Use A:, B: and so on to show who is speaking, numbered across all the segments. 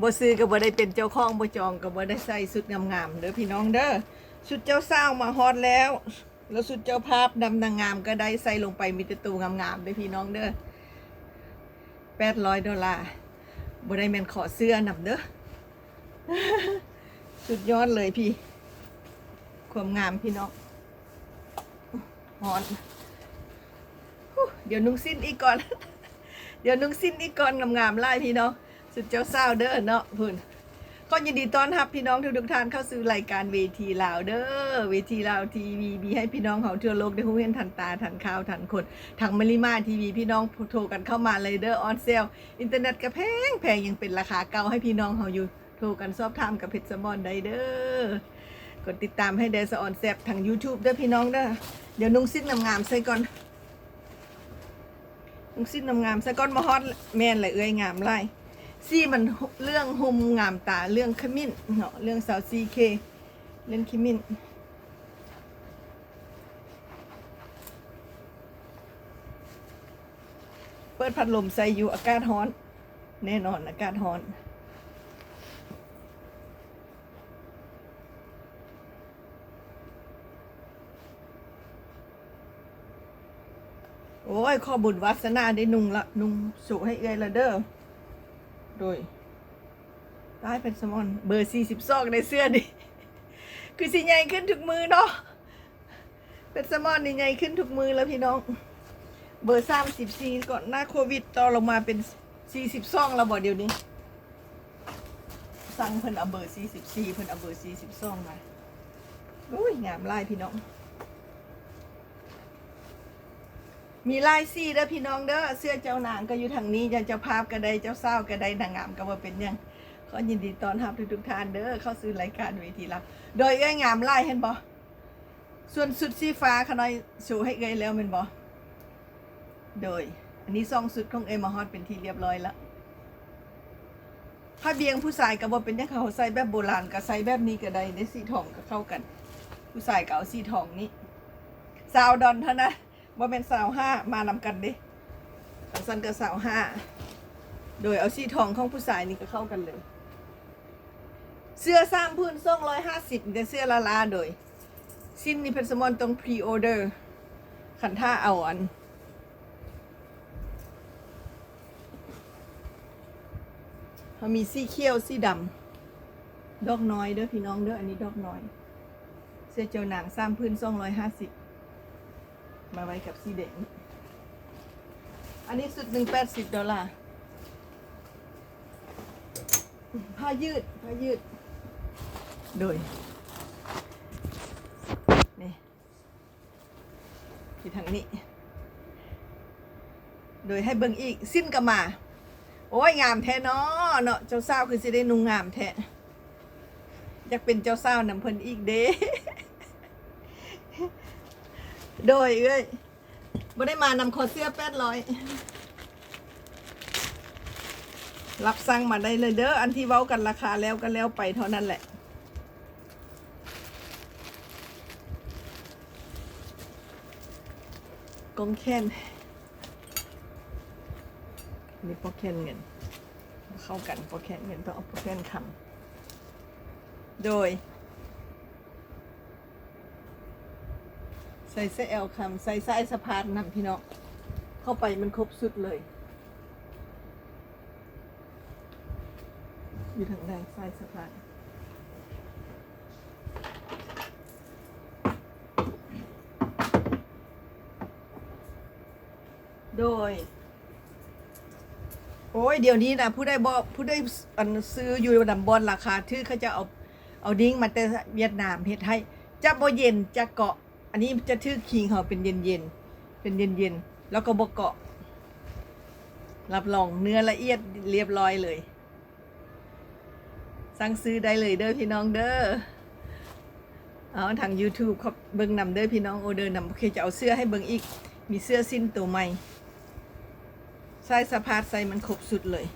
A: บ่ซื้อก็บ่ได้เป็นเจ้าของบ่จองก็บ่ได้ใส่สุดงามๆเด้อพี่น้องเด้อสุดเจ้าสาวมาฮอดแล้ว แล้วสุดเจ้าภาพดำนางงามก็ได้ใส่ลงไปมีแต่ตัวงามๆเด้อพี่น้องเด้อ800ดอลลาร์บ่ได้แม่นขอเสื้อนำเด้อสุดยอดเลยพี่ ความงามพี่น้องฮอนเดี๋ยวนุ่งสิ้นอีกก่อน เดี๋ยวนุ่งสิ้นอีกก่อนงามๆไล่พี่น้อง สุดเจ้าสาวเด้อเนาะพุ่นก็ยินดีต้อนรับพี่น้องทุกทุกท่านเข้าสู่รายการเวทีลาวเด้อเวทีลาวทีวีมีให้พี่น้องเขาทั่วโลกได้รู้เห็นทันตาทันข่าวทันคนทางมาริมาทีวีพี่น้องโทรกันเข้ามาเลยเด้อออนเซลอินเทอร์เน็ตก็แพงแพงยังเป็นราคาเก่าให้พี่น้องเขาอยู่โทรกันสอบถามกับเพชรสมอนได้เด้อกดติดตามให้เดซออนแซบทาง YouTube เด้อพี่น้องเด้อเดี๋ยวนุ่งสิ้นงามๆใส่ก่อนนุ่งสิ้นงามๆใส่ก่อนมาฮอดแมนเลยเอ้ยงามไล่ ซี่มันเรื่องหุมงามตาเรื่องขมิ้นเนาะเรื่องสาวซีเคเรื่องขมิ้นเปิดพัดลมใส่อยู่อากาศร้อน แน่นอนอากาศร้อนโอ้ย ข้อบุญวาสนาได้นุ่งละ นุ่งสุให้เอื้อยละเด้อ โดยได้เป็นสมอนเบอร์สี่สิบซอกในเสื้อดิคือสิใหญ่ขึ้นทุกมือเนาะเป็นสมอนนี่ใหญ่ขึ้นทุกมือแล้วพี่น้อง เบอร์สามสิบสี่ก่อนหน้าโควิดต่อลงมาเป็นสี่สิบซองแล้วบอกเดี๋ยวนี้ สั่งเพิ่นเอาเบอร์สี่สิบสี่เพิ่นเอาเบอร์สี่สิบซองมาอุ้ยงามไลายพี่น้อง มีลายสีเด้อพี่น้องเด้อเสื้อเจ้านางก็อยู่ทางนี้ยันเจ้าภาพก็ได้เจ้าสาวก็ได้นางงามก็ว่าเป็นยังขอยินดีตอนรับทุกๆท่านเด้อเข้าสู่รายการเวทีลับโดยเอ้ยงามลายเห็นบ่ส่วนสุดสีฟ้าขน้อยสูให้เอ้ยแล้วแมันบ่โดย อันนี้ซองสุดของเอ้ยมาฮอดเป็นที่เรียบร้อยแล้วผ้าเบียงผู้ชายก็บ่เป็นยังเขาใส่แบบโบราณก็ใส่แบบนี้ก็ได้ได้สีทองก็เข้ากัน ผู้ชายก็เอาสีทองนี้สาวดอนเท่านะ ว่เป็นสาวห้ามานำกันเด้สันกับสาวห้า โดยเอาสีทองของผู้ชายนี่ก็เข้ากันเลย เสื้อสร้างพื้นส่งร้อยห้าสิบแต่เสื้อละลาโดย สิ้นนี่เป็นสมอนตรงพรีออเดอร์ขันท่าเอาอันเขามีสีเขียวสีดำดอกน้อยเด้อพี่น้องเด้ออันนี้ดอกน้อย เสื้อเจ้าหนังสร้างพื้นส่งร้อยห้าสิบ มาไว้กับสีแดง อันนี้สุดหนึ่งแปดสิบดอลลาร์ ผ้ายืด ผ้ายืด โดย นี่ที่ทางนี้ โดยให้เบิ่งอีก สิ้นก็มา โอ้ย งามแท้เนาะเนาะ เจ้าสาวคือสิได้นุ่งงามแท้ อยากเป็นเจ้าสาวนำเพิ่นอีกเด้ โดยเอ้ยไม่ได้มานำคอเสื้อแปดร้อยรับสั่งมาได้เลยเด้ออันที่เว้ากันราคาแล้วก็แล้วไปเท่านั้นแหละกองแค้นนี่ปอแค้นเงิน เข้ากันปอแค้นเงินต้องเอาปอแค้นคำโดย ใส่เสแอลคำใส่สายสะพานนำพี่น้องเข้าไปมันครบสุดเลย อยู่ทางใดสายสะพานโดย โอ้ยเดี๋ยวนี้นะผู้ได้บอผู้ได้อันซื้ออยู่ดับบอลราคาที่เขาจะเอาเอาดิ้งมาแต่เวียดนามเฮ็ดให้จะบ่เย็นจะเกาะ อันนี้จะทื่อคิงเขาเป็นเย็นเย็นเป็นเย็นเย็นแล้วก็บกเกาะ รับรองเนื้อละเอียดเรียบร้อยเลย สั่งซื้อได้เลยเด้อพี่น้องเด้อเอาทาง YouTube เขาเบิ่งนำเด้อพี่น้องโอเดอร์นำโอเคจะเอาเสื้อให้เบิ่งอีก มีเสื้อสิ้นตัวใหม่ใส่สะพาดใส่มันครบสุดเลย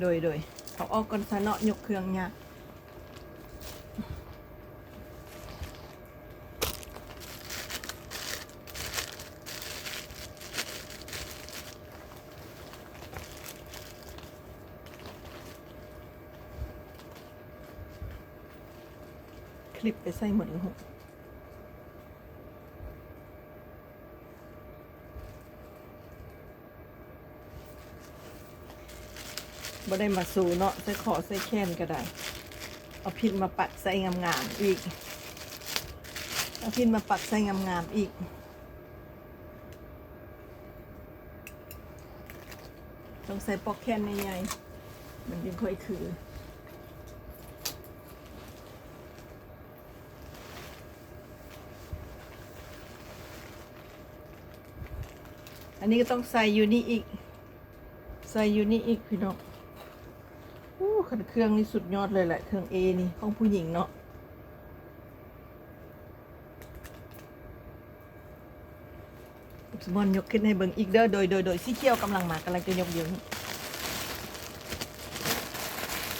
A: โดยโดยเขาออกก่อนซะเนาะยกเครื่องยาก ลิปไปใส่หมดแล้วหกบ่ได้มาสูเนาะใส่ขอใส่แค้นก็ได้ เอาพินมาปัดใส่งามๆอีก เอาพินมาปัดใส่งามๆอีกต้องใส่ปอกแค้นใหญ่ๆมันยังค่อยคือ นนี้ก็ต้องใส่อยู่นี่อีก ใส่อยู่นี่อีกพี่น้องอู้ขันเครื่องนี่สุดยอดเลยแหละเครื่องเอนี่ของผู้หญิงเนาะสมอนยกขึ้นให้เบิ่งอีกเด้อ โดย โดย โดยสีเขียวกำลังมากำลังจะยกเดียวนี้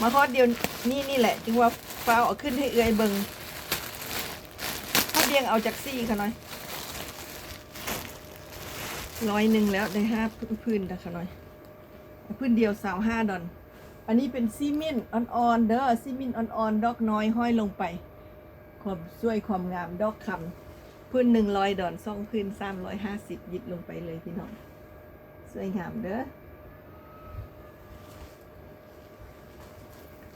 A: มาทอดเดียวนี่นี่แหละ จึงว่าฟ้าเอาขึ้นให้เอื้อยเบิ่งทอดเดียงเอาจากซี่ค่ะหน่อย ร้อยหนึ่งแล้วได้ห้าพื้นนะคะหน่อยพื้นเดียวสาวห้าดอน อันนี้เป็นซีเมนต์อ่อนๆเด้อซีเมนต์อ่อนๆดอกน้อยห้อยลงไป ความสวยความงามดอกคำพื้นหนึ่งร้อยดอนสองพื้นสามร้อยห้าสิบยิดลงไปเลยพี่น้อง สวยงามเด้อ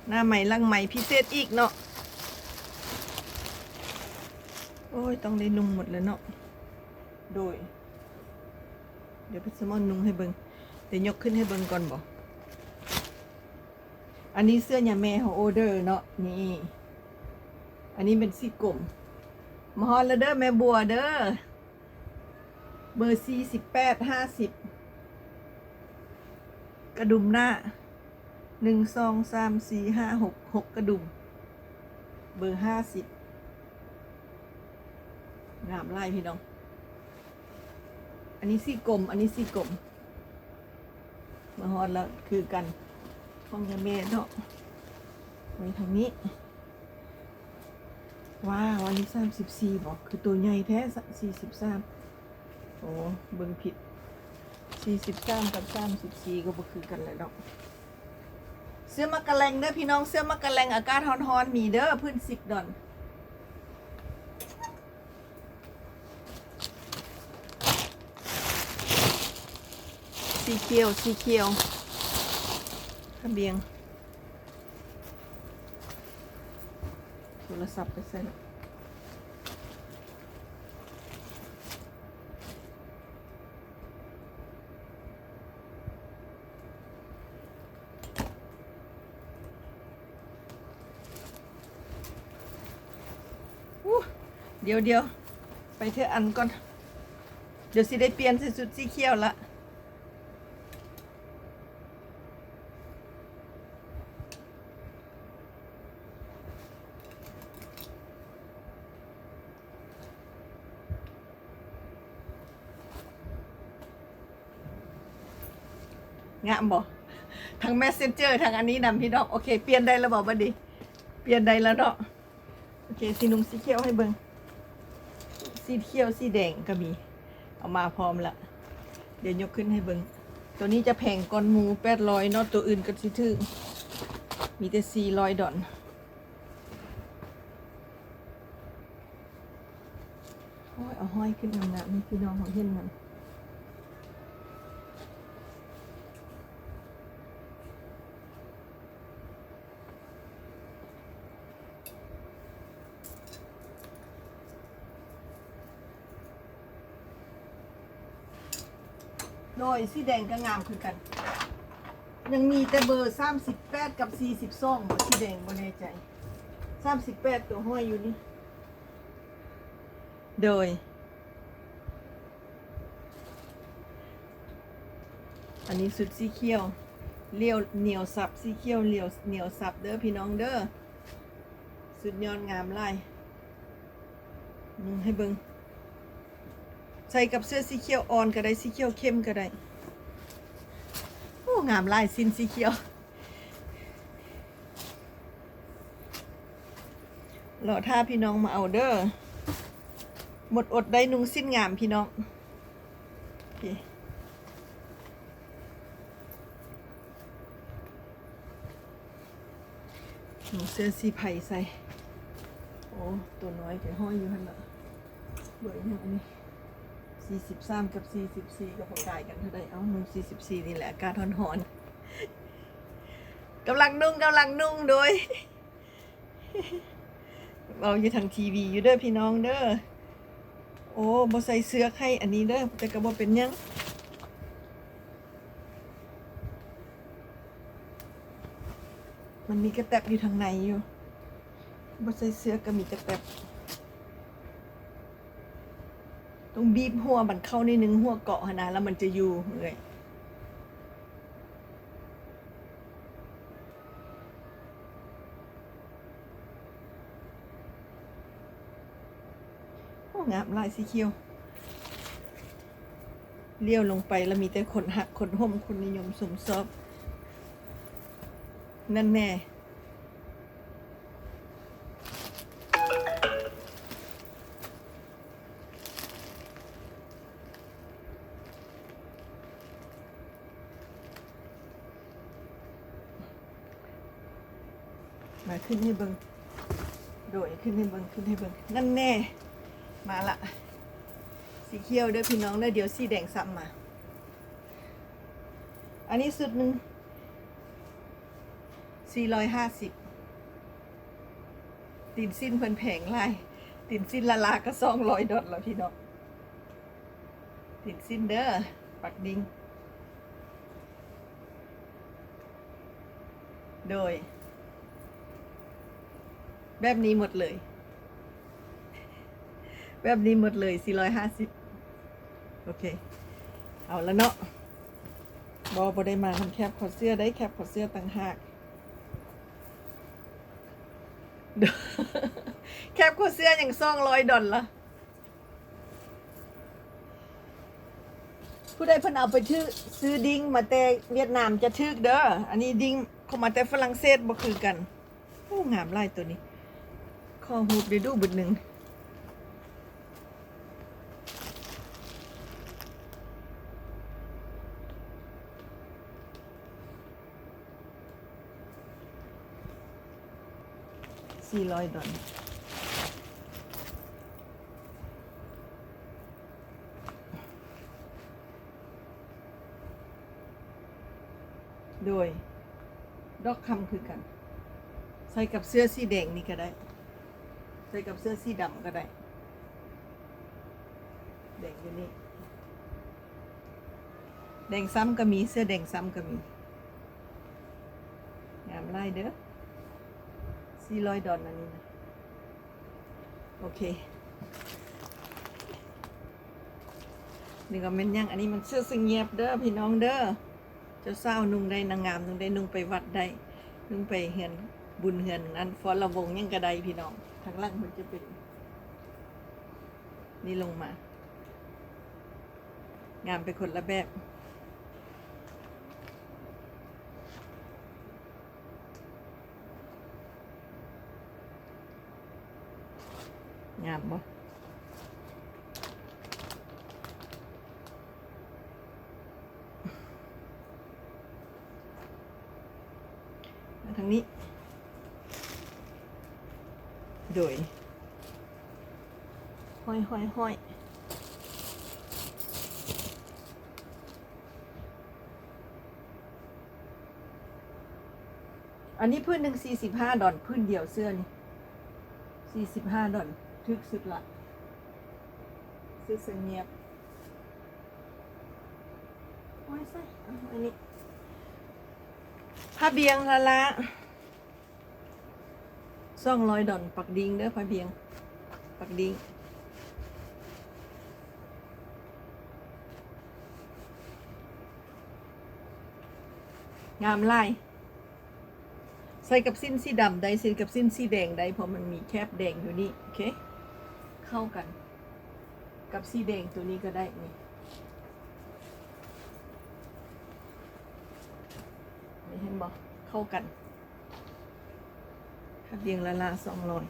A: หน้าใหม่ลังใหม่พิเศษอีกเนาะโอ้ย ต้องได้นุ่มหมดแล้วเนาะโดย เดี๋ยวพี่สมอนนุ่งให้เบิงเดี๋ยวยกขึ้นให้เบิงก่อนบอกอันนี้เสื้อยาแม่ของโอเดอร์เนาะนี่ อันนี้เป็นสีกลมมาฮอนแล้วเด้อแม่บัวเด้อเบอร์สี่สิบแปดห้าสิบกระดุมหน้าหนึ่งสองสามสี่ห้าหกหกกระดุม เบอร์ห้าสิบงามไล่พี่น้อง อันนี้ซี่กลม อันนี้ซี่กลม มาฮอดแล้วคือกันห้องยาเมเนาะไว้ทางนี้ ว้าว อันนี้สามสิบสี่บอก คือตัวใหญ่แท้สี่สิบสามโอ้เบิ่งผิดสี่สิบสามกับสามสิบสี่ก็บ่คือกันเลยเนาะเสื้อมักะแลงเด้อพี่น้องเสื้อมักะแลงอากาศร้อนๆมีเด้อพื้นสิบดอน สีเขียว สีเขียวทะเบียง โทรศัพท์ไปใส่ละอู้เดี๋ยวเดี๋ยวไปเทอันก่อน เดี๋ยวสิได้เปลี่ยนใส่สุดสีเขียวละ งามบ่ทั้ง messenger ทั้งอันนี้นำพี่น้องโอเค เปลี่ยนได้แล้วบอกว่ดีเปลี่ยนได้แล้วเนาะโอเคสีนุ่งสีเขียวให้เบิงสีเขียวสีแดงก็มี เอามาพร้อมละเดี๋ยวยกขึ้นให้เบิงตัวนี้จะแพงก้อนหมูแปดร้อยเนาะตัวอื่นก็สิถึงมีแต่สี่ร้อยดอนโอ้ยเอาห้อยขึ้นงามๆนี่พี่น้องของเห็นมัน โดยสีแดงก็งามคือกัน ยังมีแต่เบอร์สามสิบแปดกับสี่สิบสองสีแดงบ่แน่ใจสามสิบแปดตัวห้อยอยู่นี่ โดยอันนี้สุดสีเขียวเลี้ยวเหนียวสับสีเขียวเหลียวเหนียวสับเด้อพี่น้องเด้อสุดยอดงามไล่นุ่งให้เบิง ใส่กับเสื้อสีเขียวอ่อนก็ได้สีเขียวเข้มก็ได้โอ้งามลายสินสีเขียวรอท่าพี่น้องมาเอาเด้อหมดอดได้นุ่งสิ้นงามพี่น้องเคหนูเสื้อสีไผ่ใส่ โอ้ ตัวน้อยแต่ห้อยอยู่หันละเบอร์หนึ่งอันนี้ สี่สิบสามกับสี่สิบสี่ก็พอกายกันเท่าไดเอานุ่งสี่สิบสี่นี่แหละอากาศร้อนๆกำลังนุ่งกำลังนุ่งโดยเราอยู่ทางทีวีอยู่เด้อพี่น้องเด้อโอ้บ่ใส่เสื้อให้อันนี้เด้อแต่ก็บ่เป็นยังมันมีกระแตบอยู่ทางในอยู่บ่ใส่เสื้อก็มีกระแตบ ต้องบีบหัวมันเข้าในหนึ่งหัวเกาะนนะแล้วมันจะอยู่เลยโอ้งามลายสีเขียวเลี้ยวลงไปแล้วมีแต่คนหักคนห่มคนนิยมสมซอบนั่นแน่ มาขึ้นให้เบิงโดยขึ้นให้เบิงขึ้นให้เบิงนั่นแน่ มาละ สีเขียวเด้อพี่น้องเด้อเดี๋ยวสีแดงซ้ำมา อันนี้สุดหนึ่งสี่ร้อยห้าสิบตินสิ้นเพิ่นแผงไล่ตินสิ้นละลาก็สองร้อยดอลแล้วพี่น้องตินสิ้นเด้อปักดิง โดย แบบนี้หมดเลย แบบนี้หมดเลยสี่ร้อยห้าสิบโอเค เอาแล้วเนาะบอบได้มาทำแคบขอเสื้อได้แคบขอเสื้อต่างหากแคบขอเสื้ออย่างซองร้อยดอลละผู้ใดเพิ่นเอาไปชื่อซื้อดิ้งมาแต่เวียดนามจะทึกเด้อ อันนี้ดิ้งเขามาแต่ฝรั่งเศสบ่คือกัน โอ้งามลายตัวนี้ อหูบได้ดูบึดหนึ่งสี่ร้อยดอลโดย ดอกคำคือกัน ใส่กับเสื้อสีแดงนี่ก็ได้ ใส่กับเสื้อสีดำก็ได้แดงอยู่นี่แดงซ้ำก็มีเสื้อแดงซ้ำก็มีงามไล่เด้อสี่ร้อยดอลลาร์นี่นะโอเคนี่ก็เป็นยังอันนี้มันเสื้อสงเงียบเด้อพี่น้องเด้อเจ้าสาวนุ่งได้นางงามนุ่งได้นุ่งไปวัดได้นุ่งไปเฮือนบุญเฮือนนั้นฟอนละวงยังกระไดพี่น้อง ทางล่างมันจะเป็น นี่ลงมา งามไปคนละแบบงามบ่มาทางนี้ โดยห้อยห้อยห้อยอันนี้พื้นหนึ่งสี่สิบห้าดอนพื้นเดียวเสื้อนี่สี่สิบห้าดอนทึกสุดละซื้อเสงียบโอ้ยใส่อาอันนี้ผ้าเบียงละละ สองร้อยดอนปักดิงเด้อผ้าเบียง ปักดิงงามลายใส่กับสิ้นสีดำได้ใส่กับสิ้นสีแดงได้เพราะมันมีแคบแดงอยู่นี่โอเคเข้ากัน กับสีแดงตัวนี้ก็ได้นี่นี่เห็นบอกเข้ากัน ถ้าเรียงละลาสองร้อย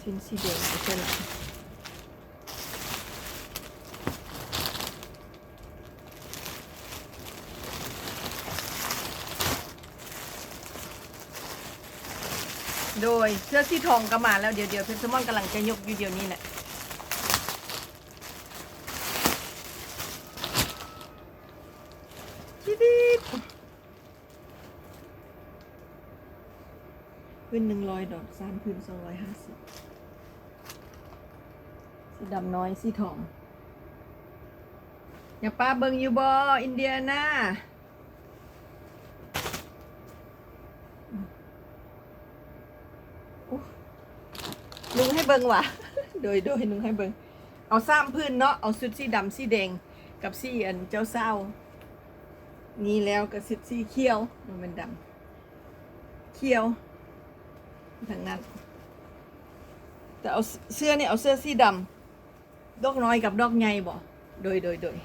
A: สิ้นสีแดงก็ใช่ละโดยเสื้อสีทองก็มาแล้วเดี๋ยวเดี๋ยวเพชรสมอนกำลังจะยกอยู่เดี๋ยวนี้แหละชิดิด พื้นหนึ่งร้อยดอกสามพื้นสองร้อยห้าสิบสีดำน้อยสีทอง อย่าป้าเบิงอยู่บออินเดียนาลุงให้เบิงว่ะ โดยโดยลุงให้เบิง เอาซ้ำพื้นเนาะ เอาชุดสีดำสีแดง กับสีอันเจ้าเศร้า นี่แล้วก็ชุดสีเขียว มันดำ เขียว ทั้งนั้น แต่เอาเสื้อเนี่ยเอาเสื้อสีดำดอกน้อยกับดอกใหญ่บ่โดยโดยโดย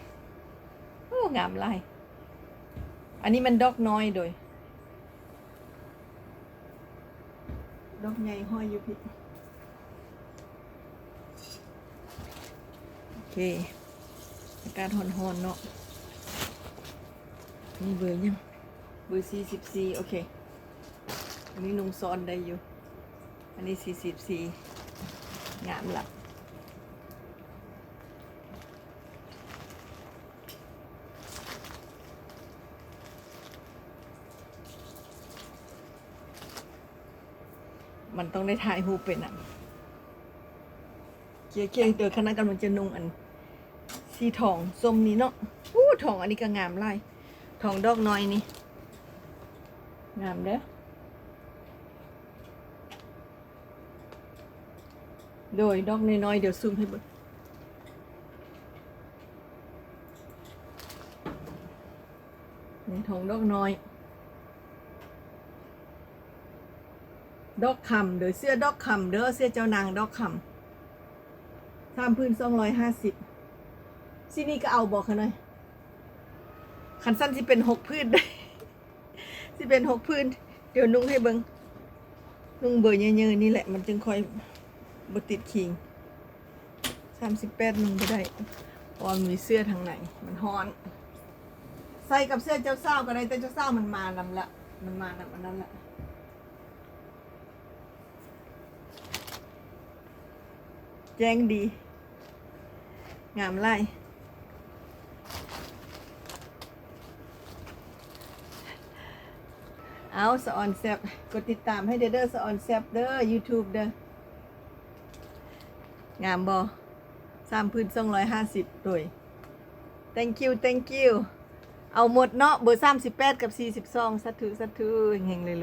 A: โอ้งามลายอันนี้มันดอกน้อยโดย ดอกใหญ่ห้อยอยู่พี่โอเคอากาศหอนๆเนาะนี่เบอร์ยังเบอร์สี่สิบสี่โอเคอันนี้นุ่งซ้อนได้อยู่ อันนี้สี่สิบสี่งามหละมันต้องได้ถ่ายรูเป็นอะเกียเกียเดี๋ยวคณะกำลังจะนุ่งอัน สีทองส้มนี้เนาะอู้ทองอันนี้ก็งามไล่ทองดอกน้อยนี่ งามเด้อ โดยดอกน้อยๆเดี๋ยวซูมให้เบิ่งนี่ทองดอกน้อย ดอกคำเด้อเสื้อดอกคำเด้อเสื้อเจ้านางดอกคำสามพื้นสองร้อยห้าสิบซีนี่ก็เอาบอกเขาหน่อยขันสั้นสิเป็นหกพื้นได้สิเป็นหกพื้น เดี๋ยวนุ่งให้เบิงนุ่งเบอร์เยอะๆนี่แหละมันจึงค่อย บติดคิงสามสิบแปดนุ่งไม่ได้เพรมันมีเสื้อทางไหน มันฮ้อน ใส่กับเสื้อเจ้าเศร้าก็ได้แต่เจ้าเศร้ามันมานำละ มันมานำอันนั้นละแจ้งดี งามไล่เอาสออนแซบกดติดตามให้เด้อเด้อสออนแซบเด้อ YouTube เด้อ งามบอสามพื้นสองร้อยห้าสิบโดย thank you thank you เอาหมดเนาะเบอร์สามสิบแปดกับสี่สิบสองสัตว์ถือสัตว์ถือเฮงเลย